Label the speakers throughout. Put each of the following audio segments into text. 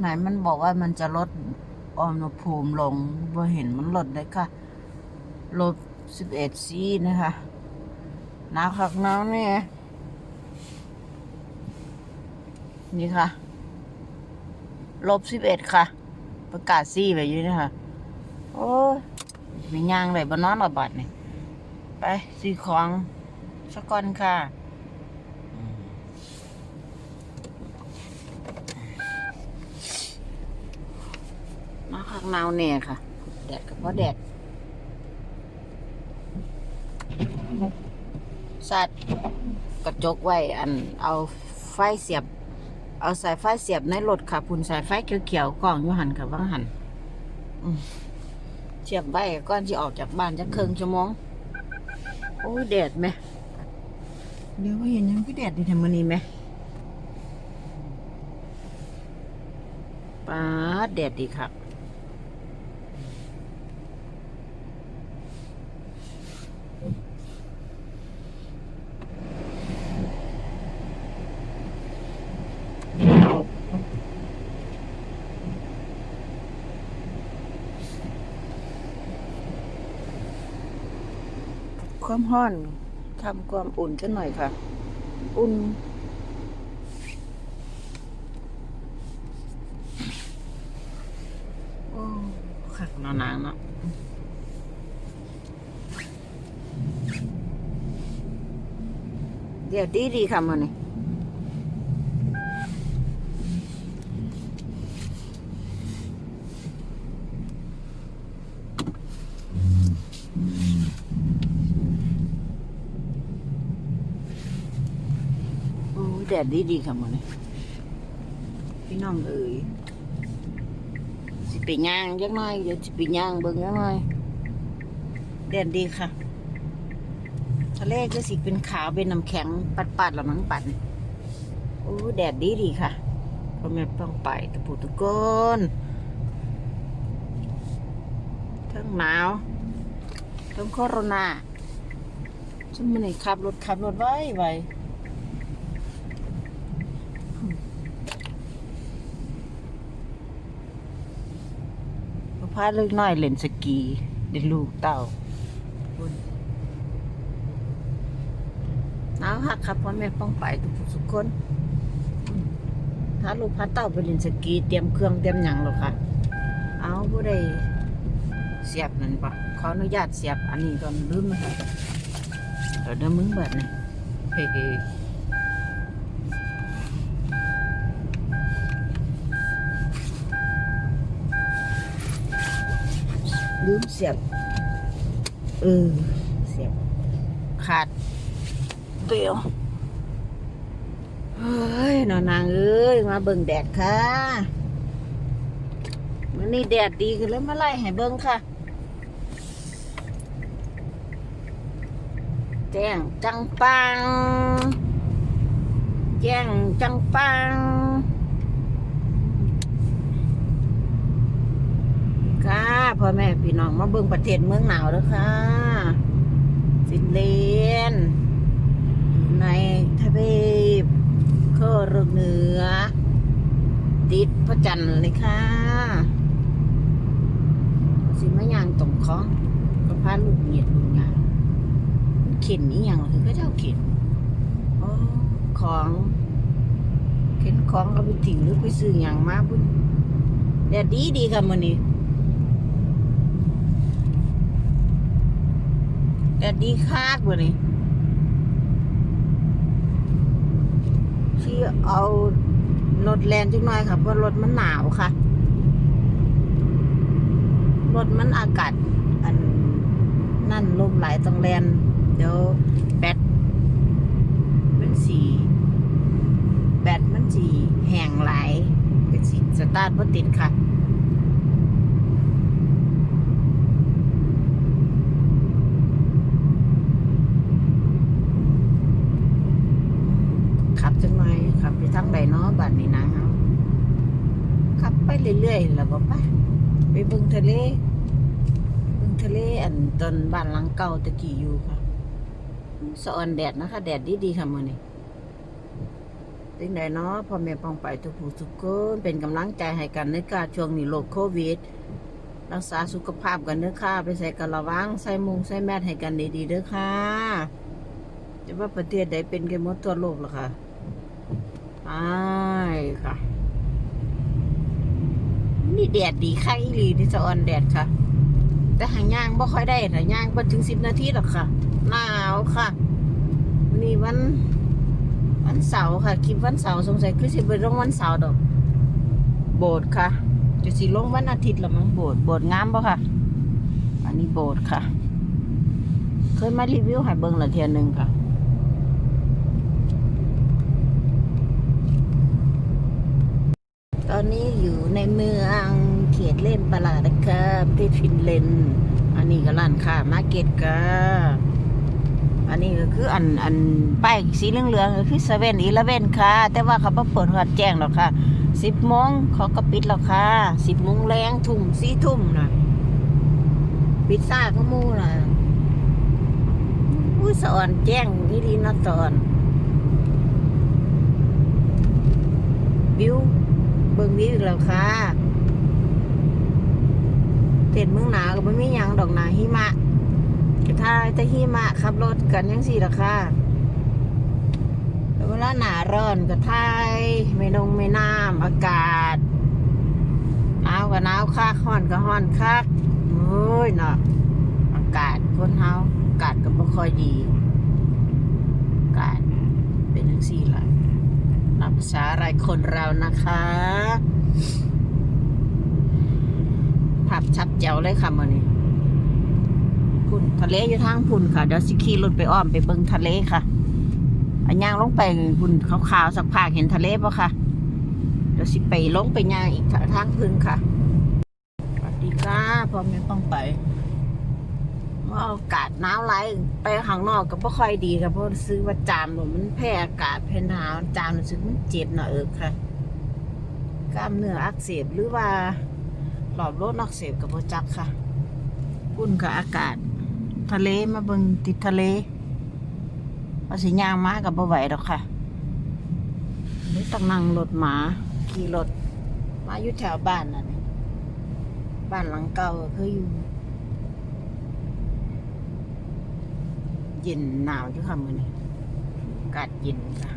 Speaker 1: ไหนมันบอกว่ามันจะลดอุณหภูมิลงบ่เห็นมันลดเลยค่ะลบสิบเอ็ดซีนะคะหนาวคักหนาวนี่นี่ค่ะ ลบสิบเอ็ดค่ะ ประกาศซี่ไปอยู่นี่ค่ะโอ้ยมีย่างเลยบนนอนระบาดนี่ไปซื้อของสักก่อนค่ะ มาข้าง หนาวเนี่ยค่ะ แดดกับเพราะแดดสัตว์กระจกไว้อันเอาไฟเสียบ เอาสายไฟเสียบในรถค่ะ พุ่นสายไฟเขียวๆกล่องอยู่หันค่ะว่างหันเสียบไว้ก่อนที่ออกจากบ้านจะครึ่งชั่วโมงโอ้ยแดดไหมเดี๋ยวว่าเห็นยังพี่แดดดีทำมันนี้ไหมป้าแดดดีครับ ความร้อนทำความอุ่นกันหน่อยค่ะ อุ่น โอ้ขักนานๆเนาะเดี๋ยวดีดีๆค่ะมันนี่ ดดดีดีๆค่ะมันนี่พี่น้องเอ๋ยสิไปย่างจักหน่อยเดี๋ยวสิไปย่างเบิ่งจักหน่อยแดดดีค่ะทะเลก็สิเป็นขาวเป็นน้ำแข็งปัดๆแล้วมั้งปัดโอ้แดดดีดีค่ะพ่อแม่ต้องไปตะปูตะโกนทั้งหนาวทั้งโคโรนาฉันมันนี่ขับรถขับรถไว้ไว้ พาลูกน้อยเล่นสกีเด็ลูกเต่าบุญหนาวฮักครับพ่อแม่ป้องไปทุกทุกคนถ้าลูกพาเต่าไปเล่นสกีเตรียมเครื่องเตรียมหยังหรอกค่ะ เอาผู้ใดเสียบนั่นปะขออนุญาตเสียบอันนี้ก่อนลืมไหมเดี๋ยวเดี๋ยวมึงเบิดนี่เฮ้ ลืมเสียบเออเสียบขาดเปรียวเฮ้ยนอนนางเอ้ยมาเบิ่งแดดค่ะมันนี่แดดดีขึ้นแล้วมาไล่ให้เบิ่งค่ะแจ้งจังปัง แจ้งจังปัง ค่ะ พ่อแม่พี่น้องมาเบิ่งประเทศเมืองหนาวแล้วค่ะฟินแลนด์อยู่ในทวีปโคโรเหนือ ติดพระจันทร์เลยค่ะ สิมายางตรงคองก็พาลูกเหยียดลูกงานเข็นนี่ยังคือก็เจ้าเข็นอของเข็นของเอาไปทิ้งหรือไปซื้ออย่างมาพุ่นแดดดีดีค่ะมื้อนี้ แดดดีคาดวันนี้ที่เอารถแลนจักหน่อยค่ะเพราะรถมันหนาวค่ะ รถมันอากาศอันนั่นลมไหลต้องแลนเดี๋ยวแบตมันสีแบตมันสีแห้งไหลายก็สิสตาร์ทบ่ติดค่ะ ขับจังไหน ขับไปทางใดเนาะบ้านนี้นะเฮาขับไปเรื่อยๆแล้วบ่ไปไปเบิ่งทะเลเบิ่งทะเลอันตอนบ้านหลังเก่าตะกี้อยู่ค่ะสะออนแดดนะคะ แดดดีๆค่ะมื้อนี้สิ่งใดเนาะพ่อแม่ปองไปทุกผู้ทุกคนเป็นกำลังใจให้กันในการช่วงนี้โรคโควิดรักษาสุขภาพกันเด้อค่ะ ไปใส่กันระวัง ใส่มุงใส่แมสให้กันดีๆเด้อค่ะจะว่าประเทศใดเป็นกันหมดทั่วโลกหรอค่ะ ไปค่ะ นี่แดดดีค่ะอีหลีที่จะออนแดดค่ะ แต่หางย่างบ่ค่อยได้แต่ย่างบ่ถึงสิบนาทีหรอกค่ะ หนาวค่ะ นี่วันวันเสาร์ค่ะคลิปวันเสาร์สงสัยคือสิเป็นลงวันเสาร์ดอก โบสถ์ค่ะ จะสิลงวันอาทิตย์ละมั้งโบสถ์โบสถ์งามปะค่ะ อันนี้โบสถ์ค่ะ เคยมารีวิวให้เบิ่งละเทียนหนึ่งค่ะ ตอนนี้อยู่ในเมืองเขตเล่นประหลาดนะคระเทศฟินแลนด์อันนี้ก็ร้านค้ามาร์เก็ตค่ะอันนี้ก็คืออันอันป้ายสีเหลืองๆก็คือเซเว่นอีเลเว่นค่ะ แต่ว่าเขาบ่เปิดหัดแจ้งหรอกค่ะสิบโมงเขาก็ปิดแล้วค่ะสิบโมงแรงทุ่มสี่ทุ่มนะปิดซ่าก็มู่นะอุ้ยสอนแจ้งนี่ดีนาะสอนวิว เบิ่งวิวอีกแล้วค่ะเต็ดเมืองหนาวก็ไม่มีหยังดอกหนาหิมะก็ถ้าจะหิมะขับรถกันยังสี่ละค่ะแล้วเวลาหนาร้อนก็ทายไม่นงไม่น้ำอากาศหนาวก็หนาวคักร้อนก็ร้อนคักโอ้ยเนาะอากาศคนเฮาอากาศก็บ่ค่อยดี อากาศเป็นทั้งสี่ละ นับภาษาอะไรคนเรานะคะ ภาพชัดเจ๋วเลยค่ะมื่อนี้พุ่นทะเลอยู่ทางพุ่นค่ะ เดี๋ยวสิขี่รถไปอ้อมไปเบิ่งทะเลค่ะอันย่างลงไปพุ่นขาวๆสักพักเห็นทะเลปะค่ะ เดี๋ยวสิไปลงไปย่างอีกทางพึ่งค่ะ สวัสดีค่ะพร้อมยังต้องไป ว่าอากาศหนาวไหลไปข้างนอกก็บ่ค่อยดีค่ะเพราะซื้อว่าจามมันแพ้อากาศแพ้หนาวจามรู้สึกมันเจ็บหน่อยเออค่ะกล้ามเนื้ออักเสบหรือว่าหลอดลมอักเสบกับโบจักค่ะอุ่นกับอากาศ ทะเลมาเบิงติดทะเลว่าสิยางมากับบ่ไหวดอกค่ะเลยต้องนั่งรถหมาขี่รถมาอยู่แถวบ้านน่ะบ้านหลังเก่าก็คืออยู่ เย็นหนาวอยู่ค่ะมื้อนี้อากาศเย็นค่ะ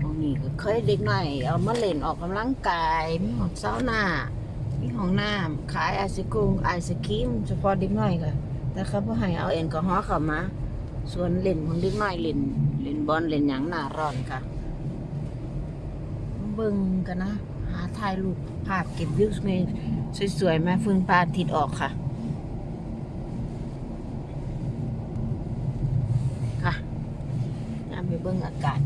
Speaker 1: ตรงนี้ก็เคยเด็กหน่อย เอามาเล่นออกกำลังกาย มีห้องเซาหน่ามีห้องน้ำขายไอศกรีมไอศครีมเฉพาะเด็กหน้อยค่ะ แต่เขาบ่ให้เอาแอลกอฮอล์เข้ามา ส่วนเล่นของเด็กหน้อยเล่นเล่นบอลเล่นหยังหน้าร้อนค่ะ เบิ่งกันนะ หาถ่ายรูปภาพเก็บวิวสวยๆมาฟืนพระอาทิตออกค่ะ ค่ะนำไปเบิ่งอากาศ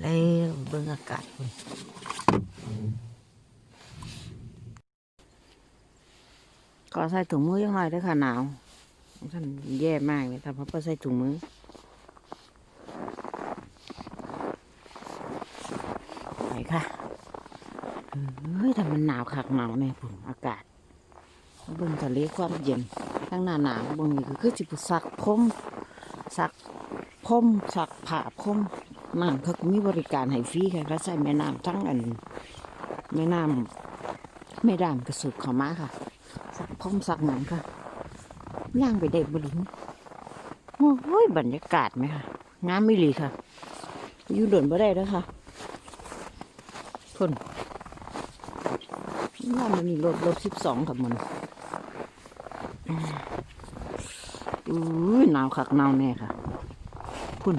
Speaker 1: แล้วเบิ่งอากาศพุ่น ก็ใส่ถุงมือยังหน่อยด้วยค่ะหนาวท่านแย่มากเลยค่ะเพราะว่าใส่ถุงมือไปค่ะเฮ้ยทำมันหนาวคักหนาวแน่พุ่นอากาศบิ่งทะเลความเย็นทั้งหน้าหนาวบางนี้ก็คือจิบซักพมซักพมซักผ้าพมน้ำเขาก็มีบริการให้ฟรีค่ะเขาใช้แม่น้ำทั้งอันแม่น้ำแม่ด่างกระสุกเขามาค่ะ พร้อมสักหนังค่ะย่างไปเด็กบริงโอ้ยบรรยากาศไหมค่ะงามไม่หลีค่ะอยู่โดนบ่ได้แล้วค่ะทนว่ามันมีรถรถสิบสองกับมันอุ้หนาวคักหนาวแน่ค่ะคุณ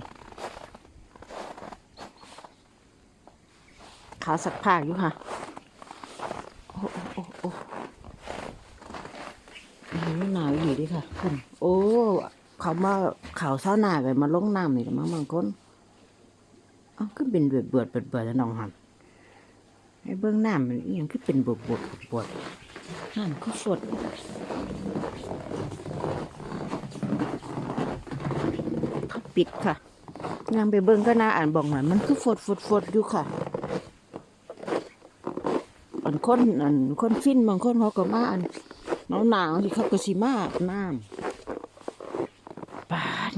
Speaker 1: ขาสักผ้าอยู่ค่ะ โอ้โอ้โอ้โอ้โหหนาวอยู่ดิค่ะคุณโอ้ เขามา เขาเศร้าหน้ากันมาลงน้ำนี่ละมั้งบางคนเอาก็เป็นเบื่อเบื่อเบื่อเบื่อแล้วน้องหันไอ้เบื้องน้ำมันยังคือเป็นบวดบวดบวดบวดน้ำก็ฝดปิดค่ะยางไปเบิ่งก็น่าอ่านบอกหน่อยมันคือฝดฝดฝดอยู่ค่ะอันคนอันคนฟินบางคนเขาก็มาอันหนาวหนาวที่เขาก็สิมาน้ำ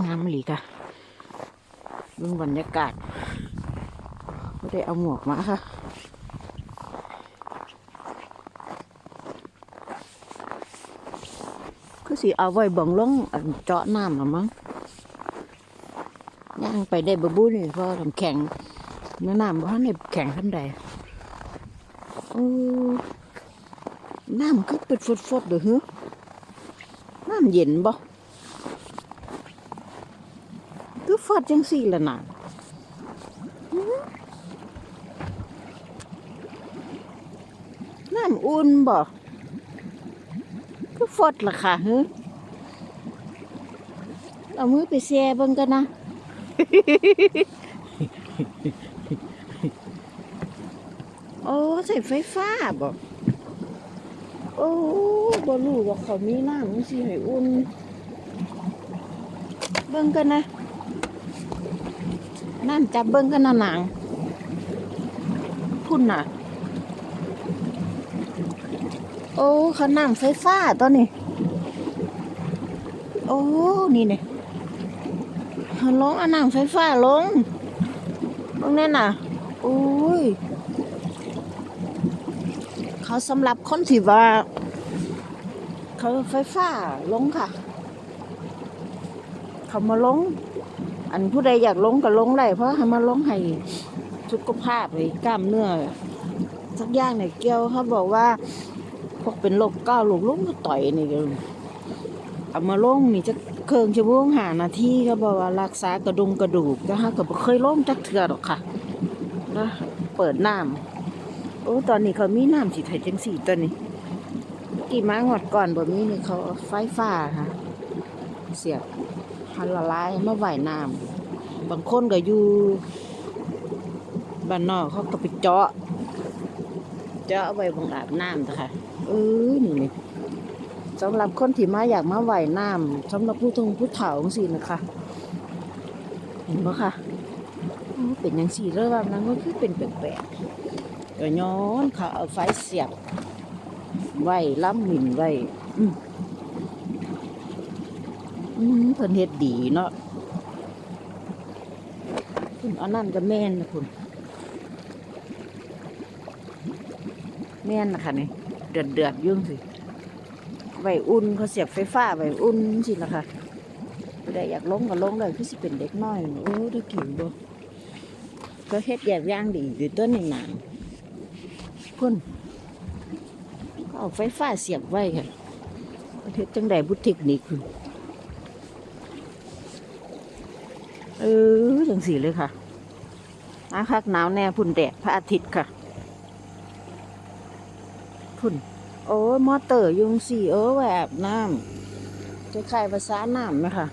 Speaker 1: งามหลีค่ะเบิ่งบรรยากาศไม่ได้เอาหมวกมาค่ะคือสิเอาไว้บังลงอันเจาะน้ำหรอมั้งย่างไปได้บบุนี่เพราะน้ำแข็งเนื้อน้ำเพราะในแข็งทันใดโอ้น้ำคือเป็นฟดๆเด้อฮึน้ำเย็นบ่คือ ฟดจังสี่ละนะน้ำอุ่นบ่ก็ฟดล่ะค่ะฮึเอามือไปแช่เบิ่งกันนะ โอ้ใส่ไฟฟ้าบ่โอ้บ่รู้ว่าเขามีน้ำมันสิให้อุ่น เบิ่งกันนะ น้ำจับเบิ่งกันหนังพุ่นน่ะ โอ้เขานั่งไฟฟ้าตัวนี้ โอ้ นี่เนี่ยเขาลงอานั่งไฟฟ้าลงตรงนี้น่ะโอ้ย เขาสำหรับคนที่ว่า เขาไฟฟ้าลงค่ะ เขามาลง อันผู้ใดอยากลงก็ลงได้เพราะให้มาลงให้สุขภาพให้กล้ามเนื้อสักอย่างเนี่ยเกี่ยวเขาบอกว่าพวกเป็นโรคก้าวโรคล้มก็ต่อยนี่ก็เอามาลงนี่จะเครื่องชั่วโมงหานาทีก็บอกว่ารักษากระดุมกระดูกก็ฮะก็บ่เคยล้มจักเทื่อหรอกค่ะนะเปิดน้ำโอ้ตอนนี้เขามีน้ำสิไทยจังสี่ตัวนี้กี่ม้างวดก่อนบ่มีนี่เขาเอาไฟฟ้าค่ะ เสียบันละลายมาไหวน้ำบางคนก็อยู่บ้านนอกเขาก็ไปเจาะ เจาะไว้บงอาบน้ำนะคะเออนี่นี่สำหรับคนที่มาอยากมาไหวน้ำสำหรับผู้ทงผู้เฒ่าจังซี่นะคะเห็นปะคะเป็นยังสีเริ่มแบบนั้นก็คือเป็นแปลกๆก็ย้อนเขาเอาไฟเสียบไว้ล้ำหมิ่นไว้อืมอืม เพิ่นเฮ็ดดีเนาะคุณอันนั้นก็แม่นนะคุณแม่นนะคะนี่เดือดเดือดยุ่งสิไว้อุ่นเขาเสียบไฟฟ้าไว้อุ่นสิละค่ะผู้อยากลงก็ลงเลยคือสิเป็นเด็กน้อยโอ้ได้กินบ่ก็เฮ็ดแยกย่างดีอยู่ต้นหนังพุ่นก็เอาไฟฟ้าเสียบไว้ค่ะประเทศจังใดบุเทคนิคคุณ เออจังสีเลยค่ะอาคักหนาวแน่พุ่นแดดพระอาทิตย์ค่ะ พุ่น โอ้ยมอเตอร์ยุงสีเออแหวบน้ำจะใครภาษาน้ำไหมคะ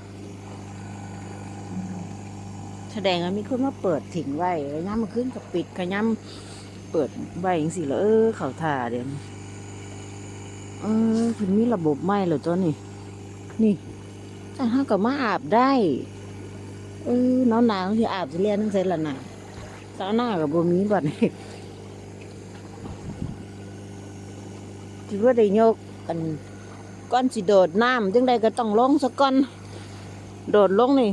Speaker 1: แสดงว่ามีคนมาเปิดถิ่งไว้แล้วย้ำมาขึ้นกับปิดขย้ำเปิดไว้อย่างสีแล้วเออเขาท่าเดี๋ยวเออพิ่นมีระบบไหมเหรอตัวนี้นี่แต่ถ้ากับมาอาบได้ เออหนาวหนาวที่อาบจะเรียนทั้งเซนละน่ะสาวหน้ากับบ่มีบัดนี้ถือว่าได้ยกอันก้อนสิโดดน้ำจังใดก็ต้องลงสักก้อน โดดลงนี่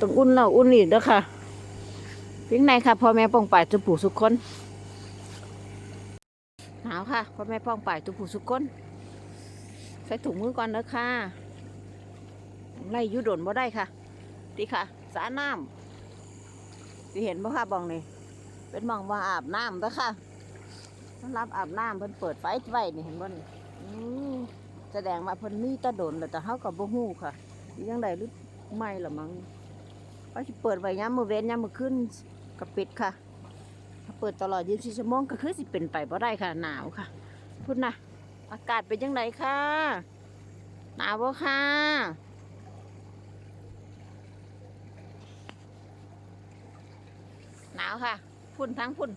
Speaker 1: ต้องอุ่นแล้วอุ่นอีกเด้อค่ะเพียงไหนค่ะพ่อแม่ป้องป่ายทุกผู้ทุกคนหนาวค่ะพ่อแม่ป้องป่ายทุกผู้ทุกคนใส่ถุงมือก่อนเด้อค่ะไล่ยุดโดนบ่ได้ค่ะดีค่ะ สาน้ำสิเห็นบ่ค่ะบองนี่เป็นบองว่าอาบน้ำเด้อค่ะสำหรับอาบน้ำเพิ่นเปิดไฟไว้นี่เห็นบ่นี่อืมแสดงว่าเพิ่นมีแตะโดนแล้วแต่เฮาก็บ่ฮู้ค่ะยังไดหรือไม่ล่ะมั้งว่าสิเปิดไว้ยามมื้อเว้นยามมื้อคืนก็ปิดค่ะ ถ้าเปิดตลอด24ชั่วโมงก็คือสิเป็นไปบ่ได้ค่ะ หนาวค่ะพุ่นนะอากาศเป็นจังไดค่ะหนาวบ่ค่ะ นาวค่ะ พุ่นทั้งพุ่น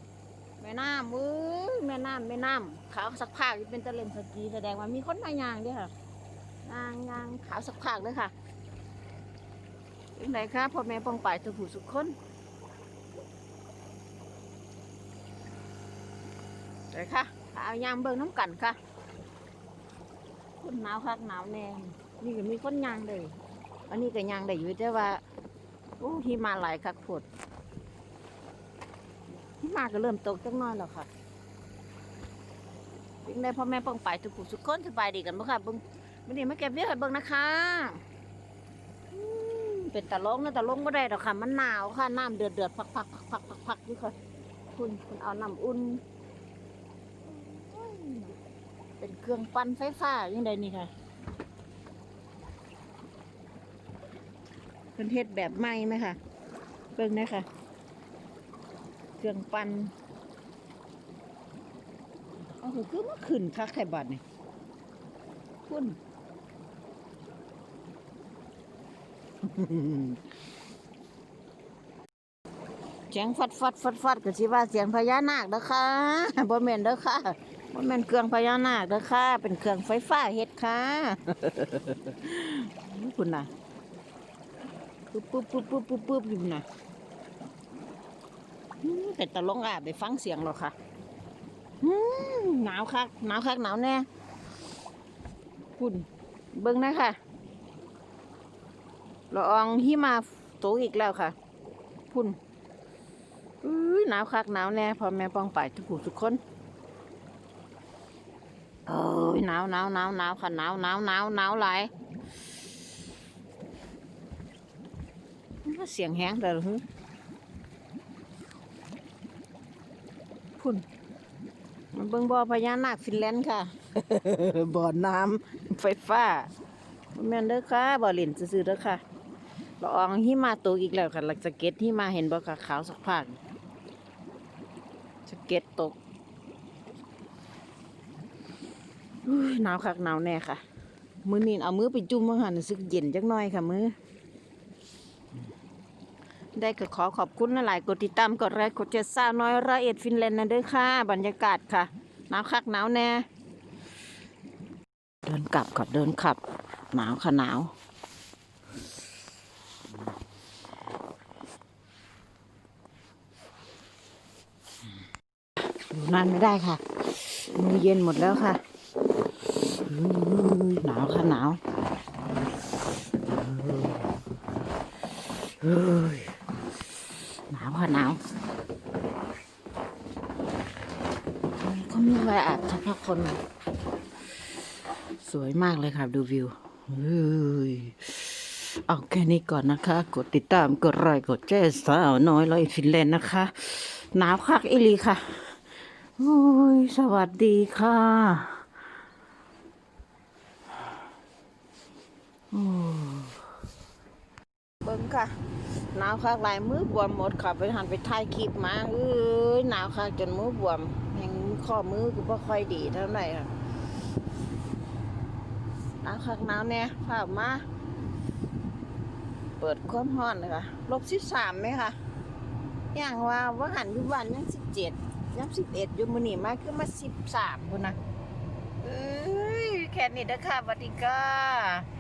Speaker 1: แม่น้ำมือแม่น้ำแม่น้ำขาวสักผากเป็นตะเลนสกีแสดงว่ามีคนมายางเด้วยค่ะยางยางขาวสักผากเลยค่ะเป็นไรคะพ่อแม่ป้องไปทุกผู้สุกคนไปค่ะเอายามเบิ่งน้ำกันค่ะคนหนาวคักหนาวแน่นี่ก็มีคนยางเลย อันนี้ก็ยางได้อยู่แต่ว่าโอ้ที่มาหลายคักผด มาก็เริ่มตกจังน้อยแล้วค่ะเป็นไรพ่อแม่ป้องไปทุกผู้สุกคนสบายดีกันบ่ค่ะเบิ่งวันนี้มาเก็บเวียกให้เบิ่งนะคะเป็นตะลงนะตะลงไม่ได้ดอกค่ะ มันหนาวค่ะน้ำเดือดเดือดพักพักพักพักพักพักนี่ค่ะคุณคุณเอาน้ำอุ่น เป็นเครื่องปั่นไฟฟ้ายังไงนี่ค่ะเป็นเทศแบบใหม่ไหมคะเบิ่งนะคะ เครื่องปั่นโอ้โหคือมาขึ้นคักไข่บัดนี่คุณเสียงฟัดฟัดฟัดฟัดก็สิว่าเสียงพญานาคเด้อค่ะบ่แม่นเด้อค่ะบ่แม่นเครื่องพญานาคเด้อค่ะ เป็นเครื่องไฟฟ้าเฮ็ดค่ะคุณน่ะปุ๊บปุ๊บปุ๊บปุ๊บปุ๊บปุ๊บอยู่น่ะ เป็นตะลงอาบได้ฟังเสียงหรอกค่ะหนาวคักหนาวคักหนาวแน่คุณเบิ่งนะค่ะละอองหิมาโตกอีกแล้วค่ะ พุ่นอุ้ยหนาวคักหนาวแน่พ่อแม่ป้องไปทุกผู้ทุกคนเอ้ยหนาวหนาวหนาวหนาวค่ะหนาวหนาวหนาวหนาวหลายเสียงแห้งเลยหรือ พุ่นมันเบิ่งบ่อพญานาคฟินแลนด์ค่ะ บ่อน้ำไฟฟ้าบ่แม่นเด้อค่ะบ่อเล่นซื่อๆเด้อค่ะละอองหิมาตกอีกแล้วค่ะหลักสะเก็ตหิมาเห็นบ่ค่ะขาวสักพักสะเก็ตตกอุ๊ยหนาวคักหนาวแน่ค่ะ มือนี่เอามือไปจุ่มมาหันรู้สึกเย็นจักหน่อยค่ะมือ ได้ก็ขอขอบคุณหลายกดติดตามกดไลค์กดแชร์ซ่าน้อยร้อยเอ็ดฟินแลนด์นะเด้อค่ะ บรรยากาศค่ะหนาวคักหนาวแน่ เดินกลับก่อนเดินขับ หนาวค่ะหนาวอยู่นานไม่ได้ค่ะมือเย็นหมดแล้วค่ะหนาวค่ะหนาวเฮ้ย หนาวค่ะหนาวก็มีไว้อาบเฉพาะคน สวยมากเลยค่ะดูวิวเอาแค่นี้ก่อนนะคะ กดติดตามกดไลค์กดแจ้สาวน้อยร้อยฟินแลนด์นะคะ หนาวคักอีหลีค่ะโอ้ยสวัสดีค่ะโอ้เบิ้งค่ะ หนาวคักลายมือบวมหมดค่ะไปหันไปถ่ายคลิปมาเอ้ยหนาวคักจนมือบวมยังข้อมือก็บ่ค่อยดีเท่าไหร่ค่ะหนาวคักหนาวแน่ภาพมาเปิดความร้อนเลยค่ะลบสิบสามไหมคะอย่างว่าว่าหันยู่วันยังสิบเจ็ดย้ำสิบเอ็ดอยู่มือนี่มาคือมาสิบสามคนนะเอ้ยแค่นี้เด้อค่ะสวัสดีค่ะ